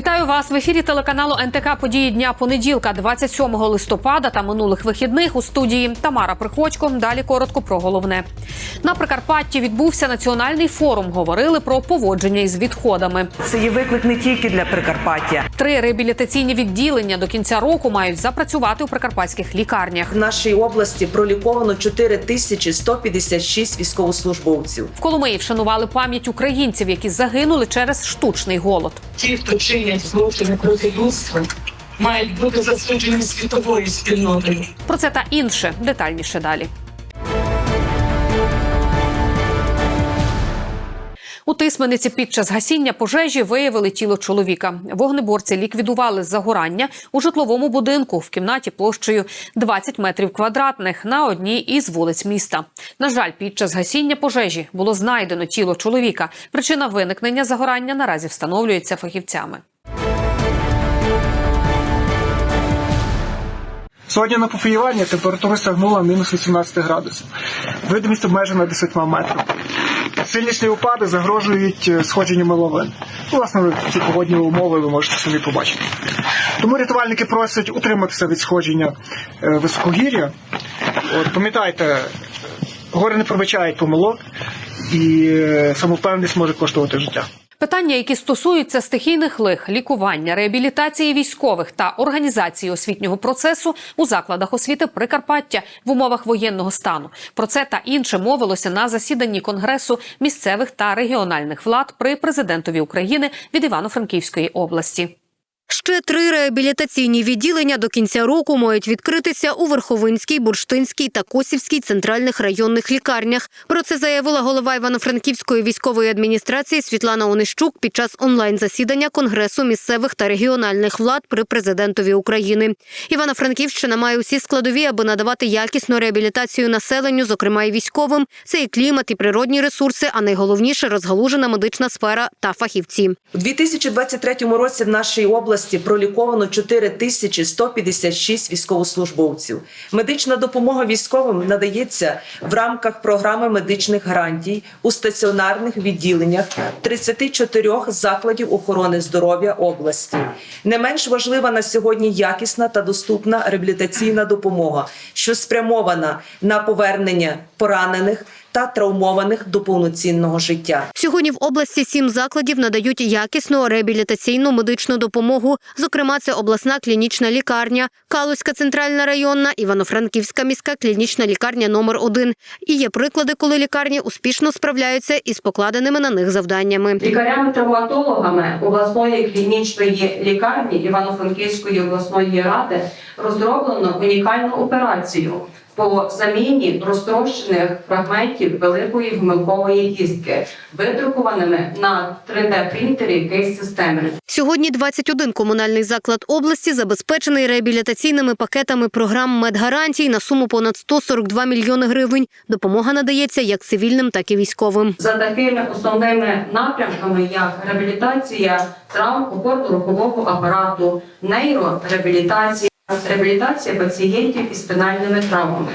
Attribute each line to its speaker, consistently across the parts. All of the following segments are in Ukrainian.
Speaker 1: Вітаю вас в ефірі телеканалу НТК Події дня понеділка, 27 листопада та минулих вихідних у студії Тамара Приходько. Далі коротко про головне на Прикарпатті відбувся національний форум. Говорили про поводження із відходами.
Speaker 2: Це є виклик не тільки для Прикарпаття.
Speaker 1: Три реабілітаційні відділення до кінця року мають запрацювати у прикарпатських лікарнях.
Speaker 2: В нашій області проліковано 4156 військовослужбовців.
Speaker 1: В Коломиї вшанували пам'ять українців, які загинули через штучний голод.
Speaker 3: ті, хто чинять злочини проти людства, мають бути засуджені світовою спільнотою.
Speaker 1: Про це та інше детальніше далі. У Тисмениці під час гасіння пожежі виявили тіло чоловіка. Вогнеборці ліквідували загорання у житловому будинку в кімнаті площею 20 метрів квадратних на одній із вулиць міста. На жаль, під час гасіння пожежі було знайдено тіло чоловіка. Причина виникнення загорання наразі встановлюється фахівцями.
Speaker 4: Сьогодні на пофіювання температура сягнула мінус 18 градусів. Видимість обмежена 10 метрів. Сильні снігопади загрожують е, сходженням лавин. Ну, Власне, ці погодні умови ви можете самі побачити. Тому рятувальники просять утриматися від сходження е, високогір'я. От, пам'ятайте, гори не пробачають помилок, і е, самовпевненість може коштувати життя.
Speaker 1: Питання, які стосуються стихійних лих, лікування, реабілітації військових та організації освітнього процесу у закладах освіти Прикарпаття в умовах воєнного стану. Про це та інше мовилося на засіданні конгресу місцевих та регіональних влад при президентові України від Івано-Франківської області.
Speaker 5: Ще три реабілітаційні відділення до кінця року мають відкритися у Верховинській, Бурштинській та Косівській центральних районних лікарнях. Про це заявила голова Івано-Франківської військової адміністрації Світлана Онищук під час онлайн-засідання Конгресу місцевих та регіональних влад при президентові України. Івано-Франківщина має усі складові, аби надавати якісну реабілітацію населенню, зокрема і військовим. Це і клімат, і природні ресурси, а найголовніше розгалужена медична сфера та фахівці.
Speaker 2: У 2023 році в нашій області проліковано 4156 військовослужбовців. Медична допомога військовим надається в рамках програми медичних гарантій у стаціонарних відділеннях 34 закладів охорони здоров'я області. Не менш важлива на сьогодні якісна та доступна реабілітаційна допомога, що спрямована на повернення поранених та травмованих до повноцінного життя.
Speaker 5: Сьогодні в області сім закладів надають якісну реабілітаційну медичну допомогу. Зокрема, це обласна клінічна лікарня, Калузька центральна районна, Івано-Франківська міська клінічна лікарня номер 1 І є приклади, коли лікарні успішно справляються із покладеними на них завданнями.
Speaker 6: Лікарями-травматологами обласної клінічної лікарні Івано-Франківської обласної ради розроблено унікальну операцію по заміні розтрощених фрагментів великої гмилкової кістки, видрукованими на 3D-принтері кейс-системи.
Speaker 5: Сьогодні 21 комунальний заклад області забезпечений реабілітаційними пакетами програм медгарантій на суму понад 142 мільйони гривень. Допомога надається як цивільним, так і військовим.
Speaker 6: За такими основними напрямками, як реабілітація травм опорно-рухового апарату, нейрореабілітація, реабілітація пацієнтів із спинальними травмами.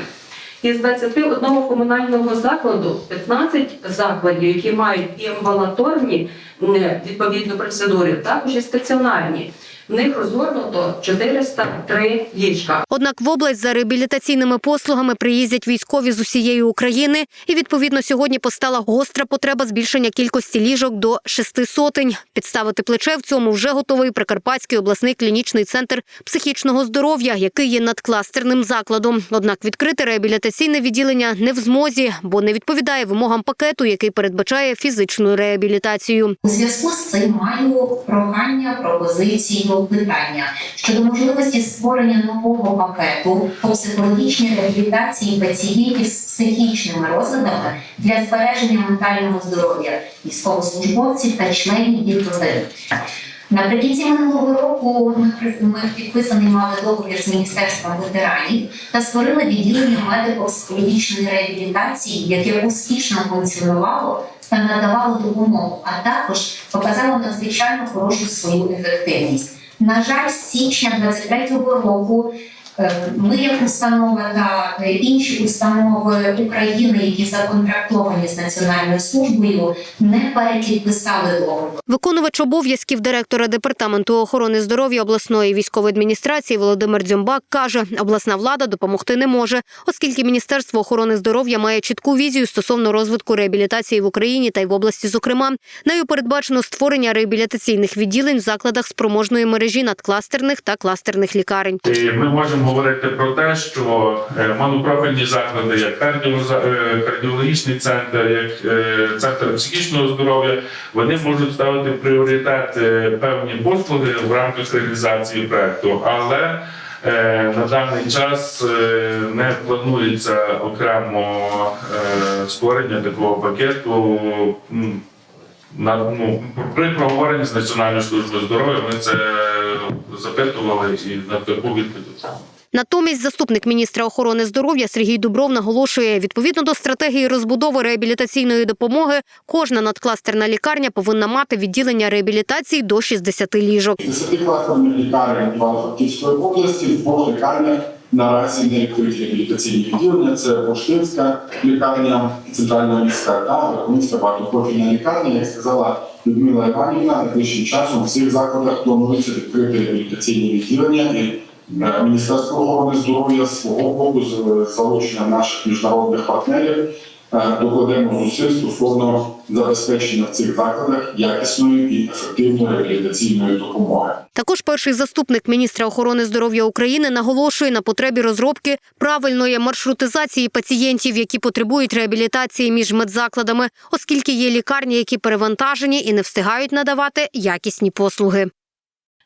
Speaker 6: Із 21 комунального закладу 15 закладів, які мають і амбулаторні відповідні процедури, також і стаціонарні. В них розгорнуто 403 ліжка.
Speaker 5: Однак в область за реабілітаційними послугами приїздять військові з усієї України, і відповідно сьогодні постала гостра потреба збільшення кількості ліжок до шести сотень. Підставити плече в цьому вже готовий Прикарпатський обласний клінічний центр психічного здоров'я, який є надкластерним закладом. Однак відкрити реабілітаційне відділення не в змозі, бо не відповідає вимогам пакету, який передбачає фізичну реабілітацію.
Speaker 7: У зв'язку з цим маю прохання пропозиції питання щодо можливості створення нового пакету по психологічній реабілітації пацієнтів з психічними розладами для збереження ментального здоров'я військовослужбовців та членів їх родин. Наприкінці минулого року ми підписаний мали договір з міністерством ветеранів та створили відділення медико-психологічної реабілітації, яке успішно функціонувало та надавало допомогу, а також показало надзвичайно хорошу свою ефективність. На жаль, з січня 23-го року Ми, як установа та е, інші установи України, які законтрактовані з Національною службою, не перепідписали договор.
Speaker 5: Виконувач обов'язків директора департаменту охорони здоров'я обласної військової адміністрації Володимир Дзюмбак каже, обласна влада допомогти не може, оскільки Міністерство охорони здоров'я має чітку візію стосовно розвитку реабілітації в Україні та й в області. Зокрема, нею передбачено створення реабілітаційних відділень в закладах спроможної мережі надкластерних та кластерних лікарень.
Speaker 8: Ми можемо говорити про те, що е, заклади, як е, кардіологічний центр, як е, центр психічного здоров'я, вони можуть ставити пріоритет певні послуги в рамках реалізації проекту, але на даний час не планується окремо створення такого пакету. на ну при проговоренні з Національною службою здоров'я ми це запитували і на таку відповідь.
Speaker 5: Натомість заступник міністра охорони здоров'я Сергій Дубров наголошує, відповідно до стратегії розбудови реабілітаційної допомоги, кожна надкластерна лікарня повинна мати відділення реабілітації до 60 ліжок.
Speaker 9: 10 кластерних лікарень Івано-Франківської області в двох лікарнях наразі не відкриті реабілітаційні відділення. Це Поштинська лікарня, центральна міська та Верховницька багатопрофільна лікарня. Як сказала Людмила Іванівна, найближчим часом в цих закладах планується відкрити реабілітаційні відділення і Міністерство охорони здоров'я свого боку з залученням наших міжнародних партнерів е, докладемо зусиль стосовно забезпечення в цих закладах якісної і ефективної реабілітаційної допомоги.
Speaker 5: Також перший заступник міністра охорони здоров'я України наголошує на потребі розробки правильної маршрутизації пацієнтів, які потребують реабілітації між медзакладами, оскільки є лікарні, які перевантажені і не встигають надавати якісні послуги.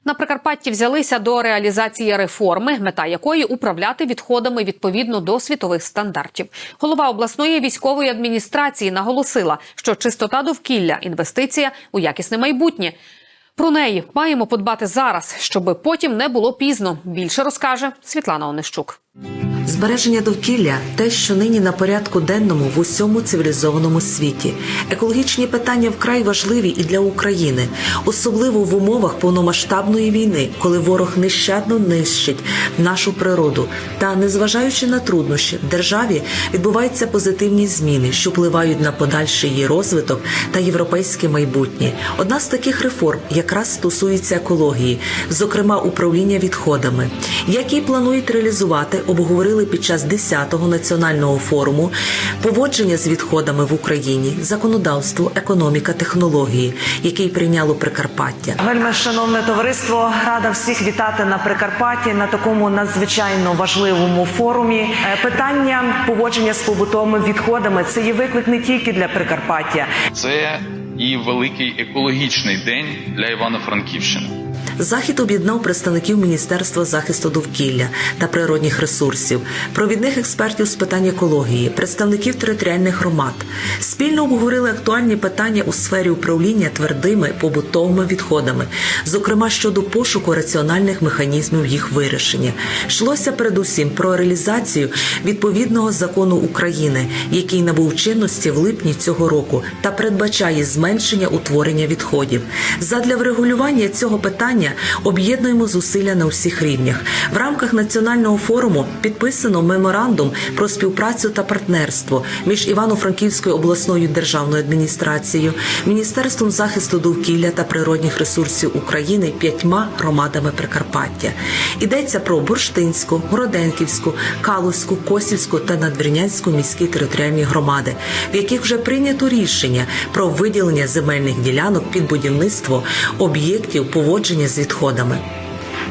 Speaker 1: На Прикарпатті взялися до реалізації реформи, мета якої управляти відходами відповідно до світових стандартів. Голова обласної військової адміністрації наголосила, що чистота довкілля інвестиція у якісне майбутнє. Про неї маємо подбати зараз, щоб потім не було пізно. Більше розкаже Світлана Онищук.
Speaker 10: Збереження довкілля те, що нині на порядку денному в усьому цивілізованому світі. Екологічні питання вкрай важливі і для України, особливо в умовах повномасштабної війни, коли ворог нещадно нищить нашу природу. Та незважаючи на труднощі, в державі відбуваються позитивні зміни, що впливають на подальший її розвиток та європейське майбутнє. Одна з таких реформ якраз стосується екології, зокрема управління відходами, які планують реалізувати, обговорили під час 10-го національного форуму поводження з відходами в Україні, законодавство, економіка, технології, який прийняло Прикарпаття.
Speaker 11: Вельми шановне товариство, рада всіх вітати на Прикарпатті на такому надзвичайно важливому форумі. Е, Питання поводження з побутовими відходами це є виклик не тільки для Прикарпаття,
Speaker 12: Це і великий екологічний день для Івано-Франківщини.
Speaker 10: Захід об'єднав представників Міністерства захисту довкілля та природних ресурсів, провідних експертів з питань екології, представників територіальних громад. Спільно обговорили актуальні питання у сфері управління твердими побутовими відходами, зокрема щодо пошуку раціональних механізмів їх вирішення. Йшлося передусім про реалізацію відповідного закону України, який набув чинності в липні цього року та передбачає зменшення утворення відходів. Задля врегулювання цього питання об'єднуємо зусилля на всіх рівнях. В рамках національного форуму підписано меморандум про співпрацю та партнерство між Івано-Франківською обласною державною адміністрацією, Міністерством захисту довкілля та природних ресурсів України п'ятьма громадами Прикарпаття. Йдеться про Бурштинську, Городенківську, Калузьку, Косівську та Надвірнянську міські територіальні громади, в яких вже прийнято рішення про виділення земельних ділянок під будівництво об'єктів поводження з відходами.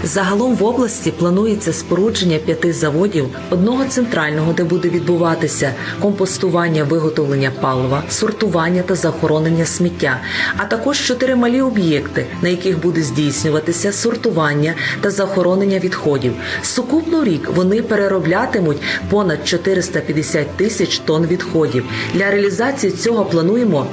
Speaker 10: Загалом в області планується спорудження п'яти заводів, одного центрального, де буде відбуватися компостування, виготовлення палива, сортування та захоронення сміття, а також чотири малі об'єкти, на яких буде здійснюватися сортування та захоронення відходів. Сукупно рік вони перероблятимуть понад 450 тисяч тонн відходів. Для реалізації цього плануємо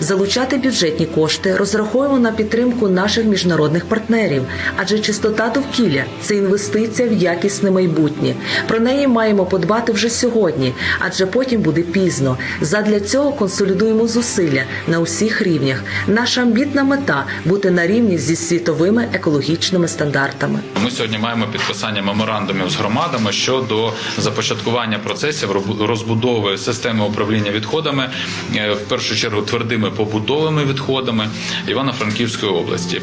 Speaker 10: залучати бюджетні кошти, розраховуємо на підтримку наших міжнародних партнерів, адже чистота Чистота довкілля це інвестиція в якісне майбутнє. Про неї маємо подбати вже сьогодні, адже потім буде пізно. Задля цього консолідуємо зусилля на усіх рівнях. Наша амбітна мета бути на рівні зі світовими екологічними стандартами.
Speaker 12: Ми сьогодні маємо підписання меморандумів з громадами щодо започаткування процесів розбудови системи управління відходами, е, в першу чергу твердими побутовими відходами Івано-Франківської області.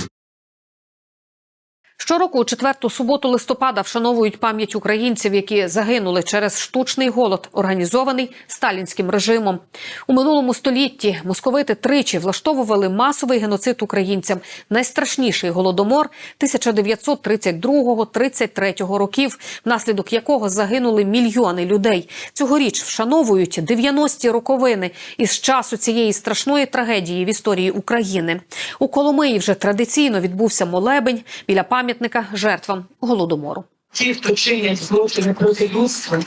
Speaker 1: Щороку у четверту суботу листопада вшановують пам'ять українців, які загинули через штучний голод, організований сталінським режимом. У минулому столітті московити тричі влаштовували масовий геноцид українцям. Найстрашніший голодомор 1932-33 років, внаслідок якого загинули мільйони людей. Цьогоріч вшановують 90-ті роковини із часу цієї страшної трагедії в історії України. У Коломиї вже традиційно відбувся молебень біля пам'ятника жертвам голодомору.
Speaker 3: Ті, хто чинять злочини проти людства,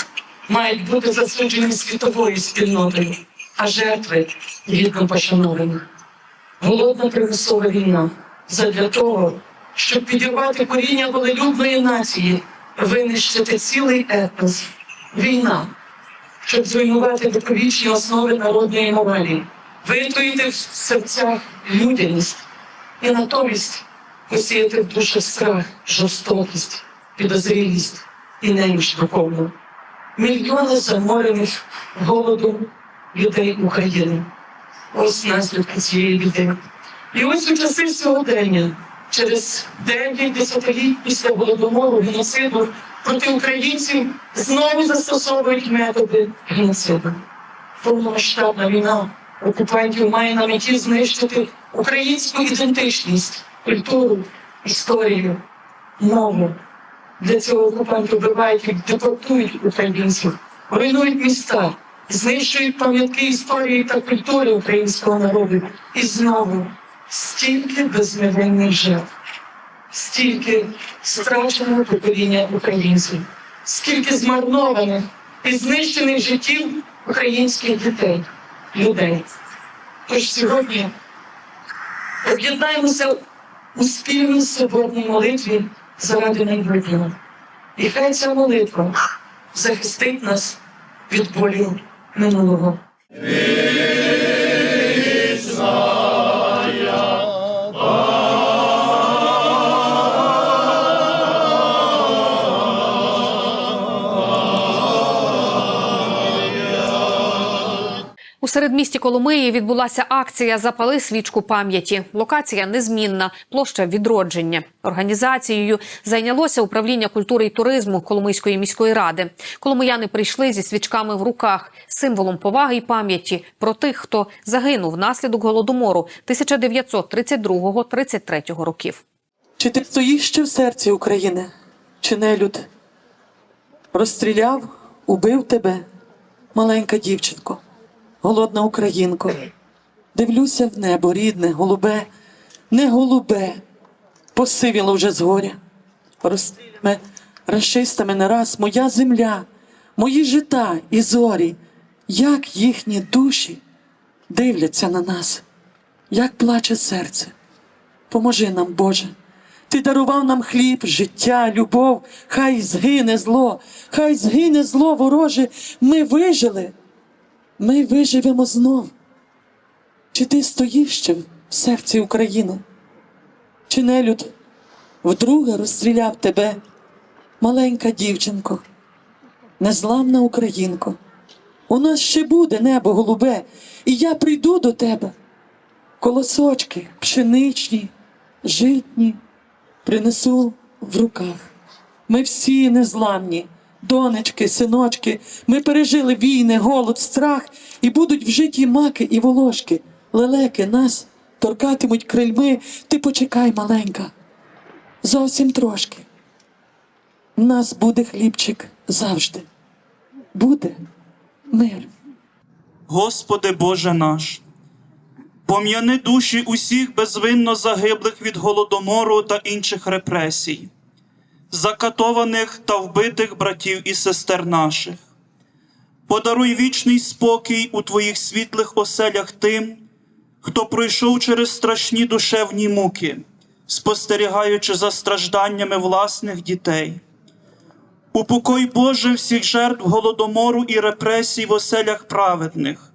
Speaker 3: мають бути засуджені світовою спільнотою, а жертви гідно пошановані. Голодна примусова війна задля того, щоб підірвати коріння волелюбної нації, винищити цілий етнос. Війна, щоб зруйнувати довговічні основи народної моралі, витруїти в серцях людяність і натомість посіяти в душі страх, жорстокість, підозрілість і неміч духовну. Мільйони заморених голодом людей України. Ось наслідки цієї біди. І ось у часи сьогодення, через 9 десятиліть після голодомору геноциду проти українців знову застосовують методи геноциду. Повномасштабна війна окупантів має на меті знищити українську ідентичність, культуру, історію, мову. Для цього окупанти вбивають і депортують українців, руйнують міста, знищують пам'ятки історії та культури українського народу. І знову стільки безмірних жертв, стільки страченого покоління українців, скільки змарнованих і знищених життів українських дітей, людей. Тож сьогодні об'єднаємося у спільній соборній молитві заради майбутнього. І хай ця молитва захистить нас від болю минулого.
Speaker 1: Середмісті Коломиї відбулася акція Запали свічку пам'яті. Локація незмінна, площа відродження. Організацією зайнялося управління культури і туризму Коломийської міської ради. Коломияни прийшли зі свічками в руках, символом поваги і пам'яті про тих, хто загинув внаслідок голодомору 1932-33 років.
Speaker 13: Чи ти стоїш ще в серці України, чи нелюд? Розстріляв, убив тебе, маленька дівчинко, голодна українко. Дивлюся в небо, рідне, голубе, не голубе, посивіло вже з горя. Розстрілями, расистами не раз моя земля, мої жита і зорі, як їхні душі дивляться на нас, як плаче серце. Поможи нам, Боже. Ти дарував нам хліб, життя, любов, хай згине зло, хай згине зло вороже. Ми вижили, ми виживемо знов. Чи ти стоїш ще в серці України? Чи нелюд вдруге розстріляв тебе, маленька дівчинко, незламна українко? У нас ще буде небо голубе, і я прийду до тебе. Колосочки пшеничні, житні принесу в руках. Ми всі незламні, донечки, синочки, ми пережили війни, голод, страх, і будуть в житті маки і волошки. Лелеки нас торкатимуть крильми. Ти почекай, маленька, зовсім трошки. Нас буде хлібчик завжди. Буде мир.
Speaker 14: Господи Боже наш, пом'яни душі усіх безвинно загиблих від голодомору та інших репресій, закатованих та вбитих братів і сестер наших. Подаруй вічний спокій у Твоїх світлих оселях тим, хто пройшов через страшні душевні муки, спостерігаючи за стражданнями власних дітей. Упокой Боже всіх жертв голодомору і репресій в оселях праведних.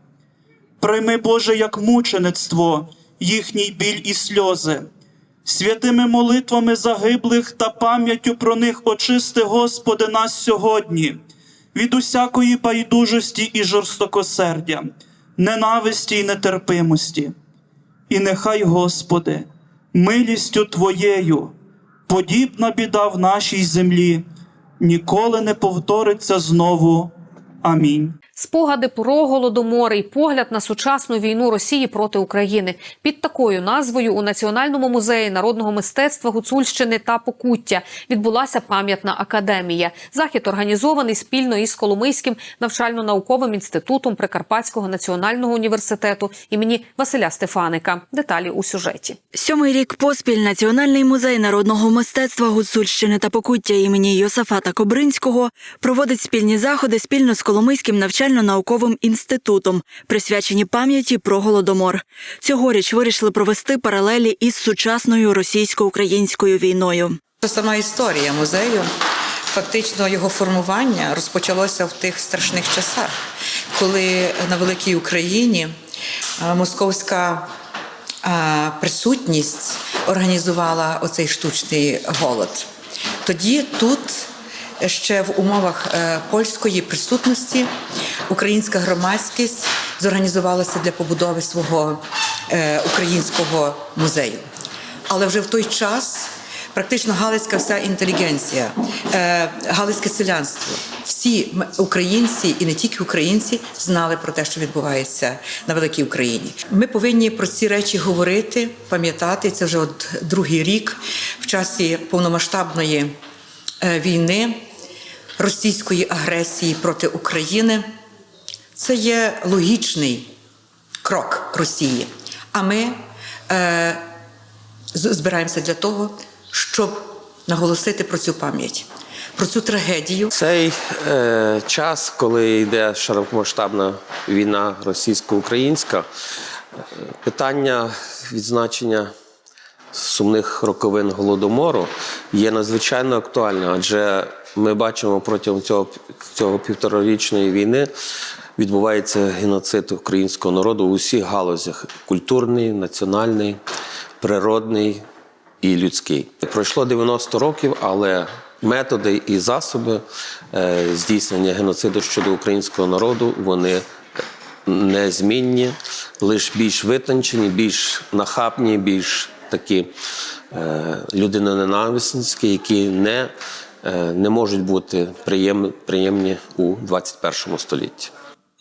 Speaker 14: Прийми, Боже, як мучеництво, їхній біль і сльози. Святими молитвами загиблих та пам'яттю про них очисти, Господи, нас сьогодні від усякої байдужості і жорстокосердя, ненависті й нетерпимості. І нехай, Господи, милістю Твоєю, подібна біда в нашій землі, ніколи не повториться знову. Амінь.
Speaker 1: Спогади про голодомор і погляд на сучасну війну Росії проти України під такою назвою у Національному музеї народного мистецтва Гуцульщини та Покуття відбулася пам'ятна академія. Захід організований спільно із Коломийським навчально-науковим інститутом Прикарпатського національного університету імені Василя Стефаника. Деталі у сюжеті.
Speaker 15: Сьомий рік поспіль Національний музей народного мистецтва Гуцульщини та Покуття імені Йосафата Кобринського проводить спільні заходи спільно з Коломийським навчально-науковим інститутом, присвячені пам'яті про голодомор. Цьогоріч вирішили провести паралелі із сучасною російсько-українською війною.
Speaker 16: Сама історія музею, фактично його формування розпочалося в тих страшних часах, коли на великій Україні е, московська е, присутність організувала оцей штучний голод. Тоді тут ще в умовах е, польської присутності українська громадськість зорганізувалася для побудови свого е, українського музею. Але вже в той час практично галицька вся інтелігенція, е, галицьке селянство, всі українці і не тільки українці знали про те, що відбувається на великій Україні. Ми повинні про ці речі говорити, пам'ятати. Це вже от другий рік в часі повномасштабної е, війни, російської агресії проти України. Це є логічний крок Росії. А ми е, збираємося для того, щоб наголосити про цю пам'ять, про цю трагедію.
Speaker 17: Цей е, час, коли йде широкомасштабна війна російсько-українська, е, питання відзначення сумних роковин голодомору є надзвичайно актуальне, адже ми бачимо протягом цього, цього півторарічної війни відбувається геноцид українського народу у всіх галузях: культурний, національний, природний і людський. Пройшло 90 років, але методи і засоби е, здійснення геноциду щодо українського народу вони незмінні, лише більш витончені, більш нахабні, більш такі е, людиноненависницькі, які не, е, не можуть бути приєм, приємні у 21 столітті.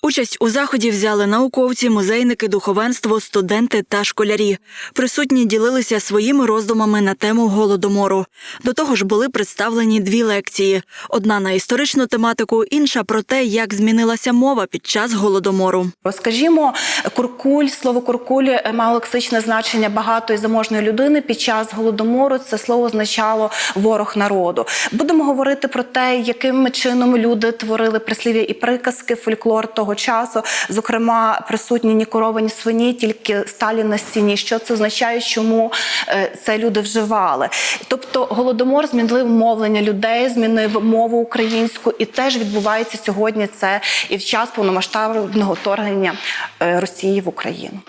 Speaker 15: Участь у заході взяли науковці, музейники, духовенство, студенти та школярі. Присутні ділилися своїми роздумами на тему голодомору. До того ж, були представлені дві лекції: одна на історичну тематику, інша про те, як змінилася мова під час голодомору.
Speaker 18: Скажімо, куркуль, слово куркуль мало лексичне значення багатої заможної людини. Під час голодомору це слово означало ворог народу. Будемо говорити про те, яким чином люди творили прислів'я і приказки, фольклор того часу. Зокрема, присутні ні корови, ні свині, тільки сталі на стіні. Що це означає, чому е, це люди вживали? Тобто, голодомор змінив мовлення людей, змінив мову українську, і теж відбувається сьогодні це і в час повномасштабного вторгнення е, Росії в Україну.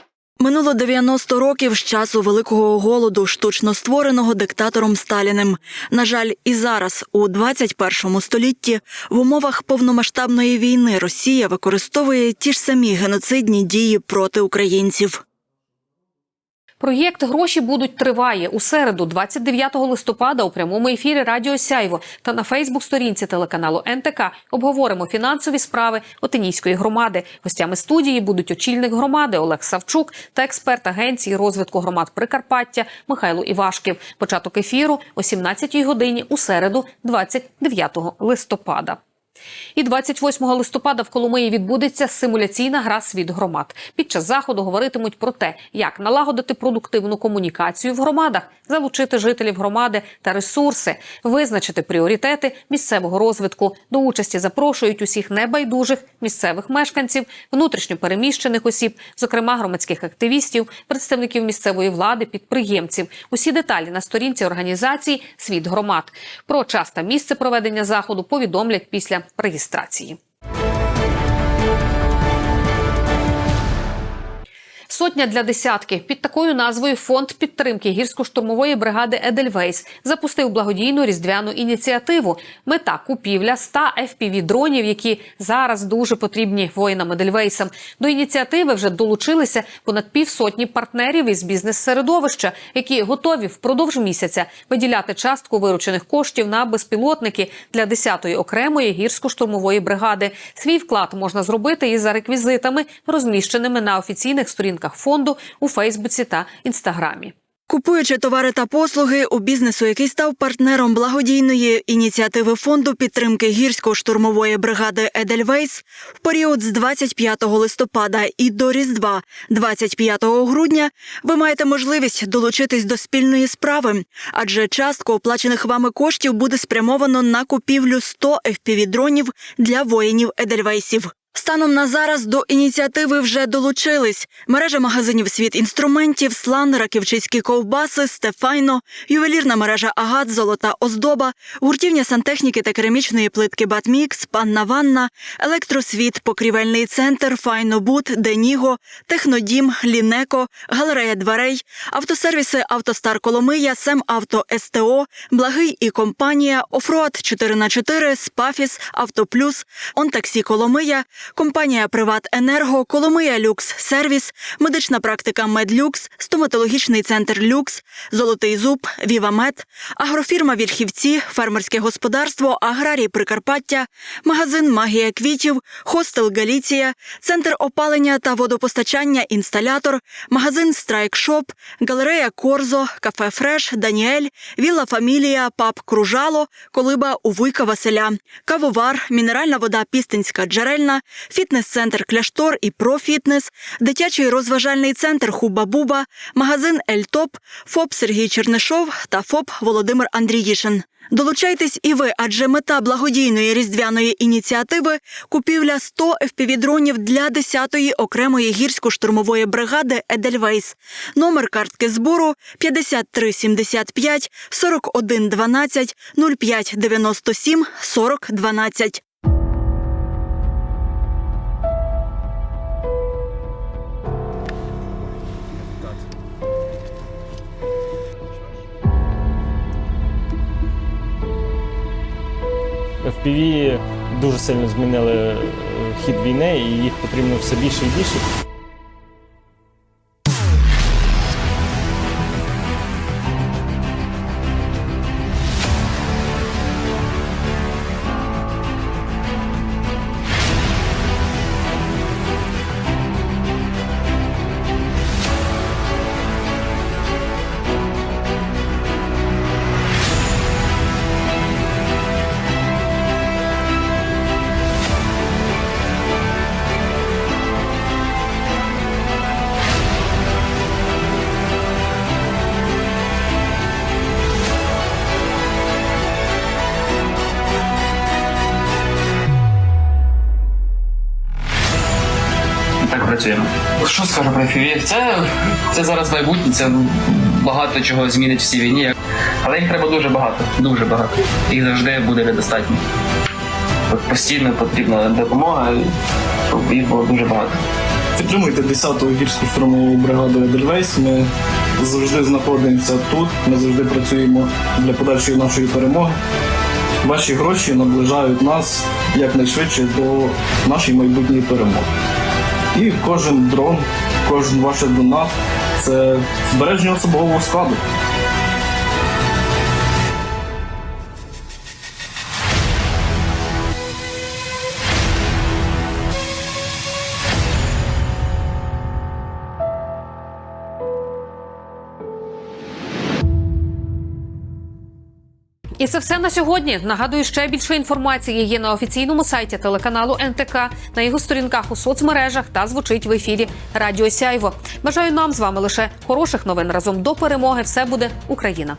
Speaker 15: Минуло 90 років з часу великого голоду, штучно створеного диктатором Сталіним. На жаль, і зараз, у 21 столітті, в умовах повномасштабної війни Росія використовує ті ж самі геноцидні дії проти українців.
Speaker 1: Проєкт Гроші будуть триває у середу, 29 листопада, у прямому ефірі Радіо Сяйво та на Фейсбук-сторінці телеканалу НТК обговоримо фінансові справи Отинійської громади. Гостями студії будуть очільник громади Олег Савчук та експерт агенції розвитку громад Прикарпаття Михайло Івашків. Початок ефіру о 17 годині у середу, 29 листопада. І 28 листопада в Коломиї відбудеться симуляційна гра світ громад. Під час заходу говоритимуть про те, як налагодити продуктивну комунікацію в громадах, залучити жителів громади та ресурси, визначити пріоритети місцевого розвитку. До участі запрошують усіх небайдужих місцевих мешканців, внутрішньо переміщених осіб, зокрема громадських активістів, представників місцевої влади, підприємців. Усі деталі на сторінці організації Світ громад. Про час та місце проведення заходу повідомлять після реєстрації. Сотня для десятки під такою назвою фонд підтримки гірсько-штурмової бригади Едельвейс запустив благодійну різдвяну ініціативу. Мета купівля 100 fpv дронів, які зараз дуже потрібні воїнам Едельвейсам. До ініціативи вже долучилися понад півсотні партнерів із бізнес-середовища, які готові впродовж місяця виділяти частку виручених коштів на безпілотники для 10-ї окремої гірсько-штурмової бригади. Свій вклад можна зробити і за реквізитами, розміщеними на офіційних сторінках фонду у Фейсбуці та Інстаграмі.
Speaker 15: Купуючи товари та послуги у бізнесу, який став партнером благодійної ініціативи фонду підтримки гірсько-штурмової бригади Едельвейс в період з 25 листопада і до Різдва 25 грудня, ви маєте можливість долучитись до спільної справи, адже частку оплачених вами коштів буде спрямовано на купівлю 100 FPV-дронів для воїнів Едельвейсів. Станом на зараз до ініціативи вже долучились. Мережа магазинів світ інструментів, слан, раківчицькі ковбаси, Стефайно, ювелірна мережа Агат, Золота Оздоба, гуртівня сантехніки та керамічної плитки Батмікс, Панна Ванна, Електросвіт, покрівельний центр, Файнобут, Деніго, Технодім, Лінеко, Галерея дверей, автосервіси Автостар Коломия, Сем Авто СТО, Благий і компанія, Офроад 4х4, Спафіс, Автоплюс, Онтаксі Коломия, компанія Приват Енерго, Коломия Люкс Сервіс, медична практика Медлюкс, стоматологічний центр Люкс, Золотий Зуб, Вівамед, агрофірма Вільхівці, фермерське господарство, аграрій Прикарпаття, магазин Магія квітів, хостел Галіція, центр опалення та водопостачання інсталятор, магазин Страйкшоп, галерея Корзо, кафе Фреш, Даніель, Вілла Фамілія, паб Кружало, колиба у Вуйка Василя, кавовар, мінеральна вода Пістинська джерельна, фітнес-центр Кляштор і Профітнес, дитячий розважальний центр Хуба-Буба, магазин Ельтоп, ФОП Сергій Чернишов та ФОП Володимир Андріїшин. Долучайтесь і ви, адже мета благодійної різдвяної ініціативи купівля 100 FPV-дронів для 10-ї окремої гірсько-штурмової бригади Едельвейс. Номер картки збору 5375 4112 0597 4012.
Speaker 19: FPV дуже сильно змінили е, хід війни, і їх потрібно все більше і більше.
Speaker 20: Працюємо. Що скажу про FPV? Це, це зараз майбутнє, це багато чого змінить в цій війні. Але їх треба дуже багато, дуже багато. Їх завжди буде недостатньо. От постійно потрібна допомога, щоб їх було дуже багато.
Speaker 21: Підтримуйте 10-ту гірську штурмову бригаду Едельвейс. Ми завжди знаходимося тут. Ми завжди працюємо для подальшої нашої перемоги. Ваші гроші наближають нас якнайшвидше до нашої майбутньої перемоги. І кожен дрон, кожен ваш донат це збереження особового складу.
Speaker 1: І це все на сьогодні. Нагадую, ще більше інформації є на офіційному сайті телеканалу НТК, на його сторінках у соцмережах та звучить в ефірі Радіо Сяйво. Бажаю нам з вами лише хороших новин разом до перемоги. Все буде Україна.